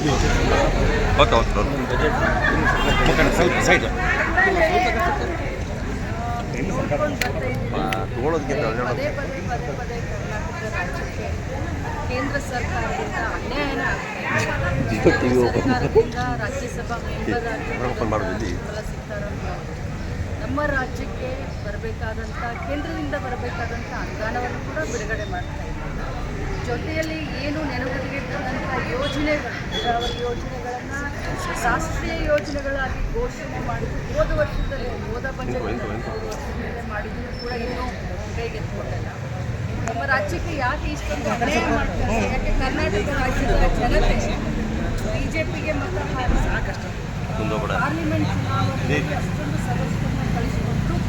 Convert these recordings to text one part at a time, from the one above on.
Okay okay ಸ್ವಲ್ಪ side. ತಗೊಳ್ಳೋದಕ್ಕಿಂತ ಕೇಂದ್ರ ಸರ್ಕಾರದಿಂದ ಅನ್ಯಾಯನ ರಾಜ್ಯಸಭಾ ಓಪನ್ ಮಾಡೋದು ನಮ್ಮ ರಾಜ್ಯಕ್ಕೆ ಬರಬೇಕಾದಂಥ ಕೇಂದ್ರದಿಂದ ಬರಬೇಕಾದಂಥ ಅನುದಾನವನ್ನು ಕೂಡ ಬಿಡುಗಡೆ ಮಾಡ್ತಾ ಇದ್ದಾರೆ ಜೊತೆಯಲ್ಲಿ ಏನು ನೆನಪಿಗೆ ಬಂದಂಥ ಯೋಜನೆಗಳು ನೀರಾವರಿ ಯೋಜನೆಗಳನ್ನು ರಾಷ್ಟ್ರೀಯ ಯೋಜನೆಗಳಾಗಿ ಘೋಷಣೆ ಮಾಡಿದ್ದು ಹೋದ ವರ್ಷದಲ್ಲಿ ಹೋದ ಬಜೆಟ್ ಮಾಡಿದ್ರು ಕೂಡ ಇನ್ನೂ ಕೈಗೆತ್ತಿಕೊಂಡಿಲ್ಲ ನಮ್ಮ ರಾಜ್ಯಕ್ಕೆ ಯಾಕೆ ಇಷ್ಟೊಂದು ಅನ್ಯಾಯ ಮಾಡ್ತಾರೆ ಯಾಕೆ ಕರ್ನಾಟಕ ರಾಜ್ಯದ ಜನತೆ ಬಿಜೆಪಿಗೆ ಮತ ಹಾಕಿ ಸಾಕಷ್ಟು? ಪಾರ್ಲಿಮೆಂಟ್ ಚುನಾವಣೆಯಲ್ಲಿ ಅಷ್ಟೊಂದು ಕಳಿಸಿಕೊಟ್ಟು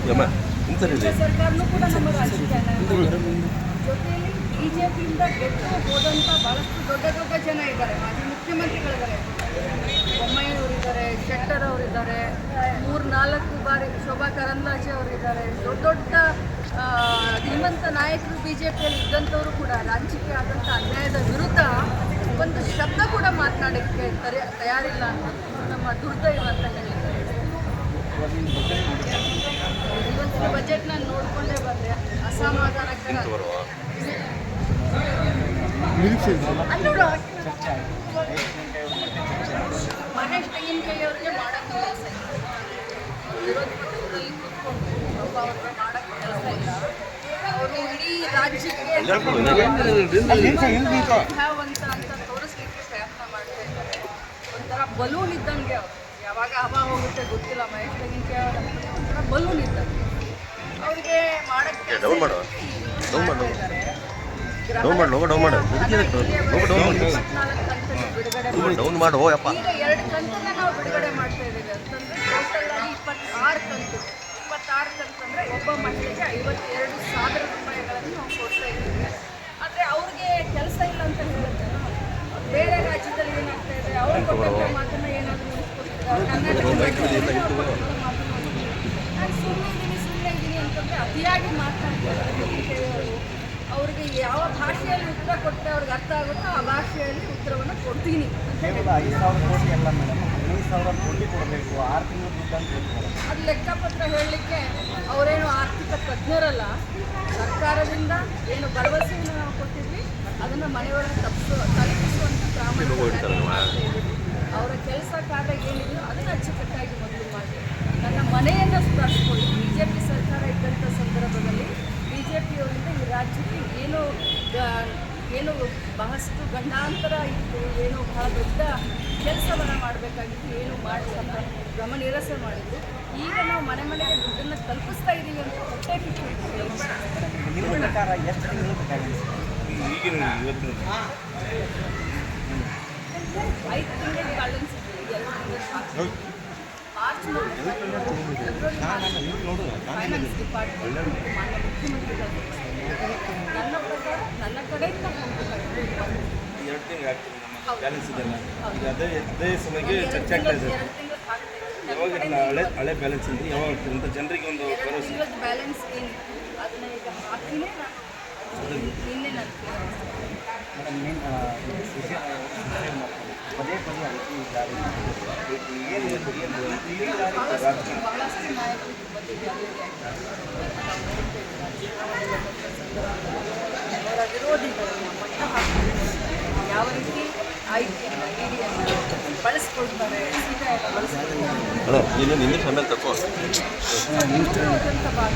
ಯಮ್ಮ ಇಂಥದ್ದು ರಾಜ್ಯ ಸರ್ಕಾರನೂ ಕೂಡ ನಮ್ಮ ರಾಜ್ಯಕ್ಕೆ ಅನ್ಯಾಯ ಮಾಡಿದೆ. ಜೊತೆಯಲ್ಲಿ ಬಿಜೆಪಿಯಿಂದ ಗೆದ್ದು ಹೋದಂಥ ಬಹಳಷ್ಟು ದೊಡ್ಡ ದೊಡ್ಡ ಜನ ಇದ್ದಾರೆ. ಮಾಜಿ ಮುಖ್ಯಮಂತ್ರಿಗಳಿದ್ದಾರೆ ಬೊಮ್ಮಾಯಿಯವರಿದ್ದಾರೆ ಶೆಟ್ಟರ್ ಅವರಿದ್ದಾರೆ ಮೂರು ನಾಲ್ಕು ಬಾರಿ ಶೋಭಾ ಕರಂದ್ಲಾಜೆ ಅವರಿದ್ದಾರೆ. ದೊಡ್ಡ ದೊಡ್ಡ ಆ, ಧೀಮಂತ ನಾಯಕರು ಬಿ ಜೆ ಪಿಯಲ್ಲಿ ಇದ್ದಂಥವರು ಕೂಡ ರಾಜ್ಯಕ್ಕೆ ಆದಂಥ ಅನ್ಯಾಯದ ವಿರುದ್ಧ ಒಂದು ಶಬ್ದ ಕೂಡ ಮಾತನಾಡೋಕ್ಕೆ ತರೆ ತಯಾರಿಲ್ಲ ಅಂತ ನಮ್ಮ ದುರ್ದೈವ ಅಂತ ಹೇಳಿದ್ದಾರೆ ಇವತ್ತಿನ ಬಜೆಟ್ ನಾನು ನೋಡ್ಕೊಂಡೇ ಬಂದೆ. ಅಸಮಾಧಾನಕರ ಬರುವ? ಅಲ್ಲಿ ನೋಡು, ಮಹೇಶ್ ತೆಂಗಿನಕಾಯಿ ಅವರಿಗೆ ಮಾಡೋಕ್ಕೆ ಕೆಲಸ ಇಲ್ಲ. ವಿರೋಧ ಪಕ್ಷದಲ್ಲಿ ಕೂತ್ಕೊಂಡು ಒಬ್ಬ ಅವ್ರಿಗೆ ಮಾಡೋಕ್ಕೆ ಕೆಲಸ ಇಲ್ಲ. ಅವರು ಇಡೀ ರಾಜ್ಯಕ್ಕೆ ವಿದ್ಯಾವಂತ ಅಂತ ತೋರಿಸ್ಲಿಕ್ಕೆ ಪ್ರಯತ್ನ ಮಾಡ್ತಾ ಇದ್ದಾರೆ. ಒಂಥರ ಬಲೂನ್ ಇದ್ದಂಗೆ ಅವರು. ಯಾವಾಗ ಹವಾ ಹೋಗುತ್ತೆ ಗೊತ್ತಿಲ್ಲ ಮಹೇಶ್ ತೆಂಗಿನಕಾಯಿ ಅವರ. ಒಂಥರ ಬಲೂನ್ ಇದ್ದಂಗೆ. ಅವರಿಗೆ ಮಾಡಕ್ಕೆ ಡೌನ್ ಮಾಡು. ಡೌನ್ ಮಾಡು. ಡೌನ್ ಮಾಡು, ಲೋಗೋ ಡೌನ್ ಮಾಡು. ಲೋಗೋ ಡೌನ್ ಮಾಡು. ಡೌನ್ ಮಾಡು ಓ ಯಪ್ಪ ಈಗ ಎರಡು ಕಂತನ್ನ ನಾವು ಬಿಡುಗಡೆ ಮಾಡ್ತಾ ಇದ್ದೀವಿ ಅಂತಂದ್ರೆ ಟೋಟಲ್ ಆಗಿ ಇಪ್ಪತ್ತಾರು ಕಂತು ಇಪ್ಪತ್ತಾರು ಕಂತು ಅಂದ್ರೆ ಒಬ್ಬ ಮಹಿಳೆಗೆ ಐವತ್ತೆರಡು ಸಾವಿರ ರೂಪಾಯಿಗಳನ್ನು ನಾವು ಕೊಡ್ತಾ ಇದ್ದೀವಿ ಆದರೆ ಅವ್ರಿಗೆ ಕೆಲಸ ಇಲ್ಲ ಅಂತ ಹೇಳಿದ್ರೆ ಬೇರೆ ರಾಜ್ಯದಲ್ಲಿ ಏನಾಗ್ತಾ ಇದೆ ಅವ್ರಿಗೆ ಕೊಟ್ಟಂತ ಮಾತನ್ನ ಏನಾದರೂ ಕರ್ನಾಟಕ ರಾಜ್ಯದಲ್ಲಿ ಅವ್ರು ಕೊಟ್ಟಂತ ಮಾತನ್ನ ನಾನು ಸುಮ್ಮನೆ ಇದ್ದೀನಿ ಸುಮ್ಮನೆ ಇದ್ದೀನಿ ಅಂತಂದ್ರೆ ಅತಿಯಾಗಿ ಮಾತನಾಡ್ತಾರೆ ಅವರು ಅವ್ರಿಗೆ ಯಾವ ಭಾಷೆಯಲ್ಲಿ ಉತ್ತರ ಕೊಟ್ಟರೆ ಅವ್ರಿಗೆ ಅರ್ಥ ಆಗುತ್ತೋ ಆ ಭಾಷೆಯಲ್ಲಿ ಉತ್ತರವನ್ನು ಕೊಡ್ತೀನಿ ಕೇವಲ ಐದು ಸಾವಿರ ಕೋಟಿ ಅಲ್ಲ ಮೇಡಮ್ ಹದಿನೈದು ಸಾವಿರ ಕೋಟಿ ಕೊಡಬೇಕು ಆರು ತಿಂಗಳು ದುಡ್ಡು ಅಂತ ಹೇಳ್ತಾರೆ. ಅದು ಲೆಕ್ಕಪತ್ರ ಹೇಳಲಿಕ್ಕೆ ಅವರೇನು ಆರ್ಥಿಕ ತಜ್ಞರಲ್ಲ ಸರ್ಕಾರದಿಂದ ಏನು ಭರವಸೆಯನ್ನು ನಾವು ಕೊಟ್ಟಿದ್ವಿ ಅದನ್ನು ಮನೆಯೊಳಗೆ ತಪ್ಪು ತಲುಪಿಸುವಂಥ ಪ್ರಾಮಾಣಿಕ ಪ್ರಯತ್ನ ಮಾಡ್ತಾ ಇದ್ದೀವಿ. ಅವರ ಕೆಲಸ ಕಾರ್ಯ ಏನಿದೆಯೋ ಅದನ್ನು ಅಚ್ಚುಕಟ್ಟಾಗಿ ಮೊದಲು ಮಾಡಿ ನನ್ನ ಮನೆಯನ್ನು ಸುಧಾರಿಸ್ಕೊಳ್ಳಿ ಬಿ ಜೆ ಪಿ ಸರ್ಕಾರ ಇದ್ದಂಥ ಸಂದರ್ಭದಲ್ಲಿ ಬಿ ಜೆ ಪಿಯವರಿಂದ ಈ ರಾಜ್ಯಕ್ಕೆ ಏನು ಗ- ಏನು ಗಂಡಾಂತರ ಇತ್ತು ಏನೋ ಬಹಳ ದೊಡ್ಡ ಕೆಲಸವನ್ನು ಮಾಡಬೇಕಾಗಿತ್ತು ಏನು ಮಾಡಿಸಲ್ಲ ಗಮನ ನಿರಸೆ ಮಾಡಿದ್ರು. ಈಗ ನಾವು ಮನೆ ಮನೆಗೆ ದುಡ್ಡನ್ನು ತಲುಪಿಸ್ತಾ ಇದ್ದೀವಿ ಅಂತ ಹೊಟ್ಟೆ ಐದು ತಿಂಗಳಿಗೆ ಬ್ಯಾಲೆನ್ಸ್ ಇದೆ. ಮಾರ್ಚ್ನಲ್ಲಿ ಫೈನಾನ್ಸ್ ಡಿಪಾರ್ಟ್ಮೆಂಟ್ ಮಾನ್ಯ ಮುಖ್ಯಮಂತ್ರಿಗಳು. ನನ್ನ ಪ್ರಕಾರ ನನ್ನ ಕಡೆಯಿಂದ ಹೋಗಬೇಕಾಗಿದೆ ಎರಡು ತಿಂಗಳು ಆಗ್ತದೆ ನಮ್ಮ ಬ್ಯಾಲೆನ್ಸ್ ಇದೆಲ್ಲ. ಈಗ ಅದೇ ಅದೇ ಸಮಯಕ್ಕೆ ಚರ್ಚೆ ಆಗ್ತಾ ಇದೆ. ಇದೆ. ನನ್ನ ಯಾವಾಗ ಕಡೆಯಿಂದ ಹಳೆ ಹಳೆ ಬ್ಯಾಲೆನ್ಸ್ ಅಂತ ಯಾವಾಗ ಆಗ್ತದೆ ಅಂತ ಜನರಿಗೆ ಒಂದು ಭರವಸೆ. ಬ್ಯಾಲೆನ್ಸ್ ಏನು ಅದನ್ನ ಈಗ ಹಾಕಿನೇ ನಾನು ನಿನ್ನೆ ನಾನು ಏನು ನೀನು ಪದೇ ಪದೇ ಐತಿ ದಾಳಿ ಏನು ಏನು ಬಹಳಷ್ಟು ನಾಯಕರು ಅವರ ವಿರೋಧಿಗಳನ್ನ ಬಳಸ್ಕೊಳ್ತಾರೆ ಸಿಬಿಐನ ಬಳಸ್ಕೊಳ್ತಾರೆ ಅಲ್ಲ ನೀನು ನಿಂದ ಆಮೇಲೆ ತಗೋ ಮುಖ್ಯವಾದಂಥ ಭಾಗ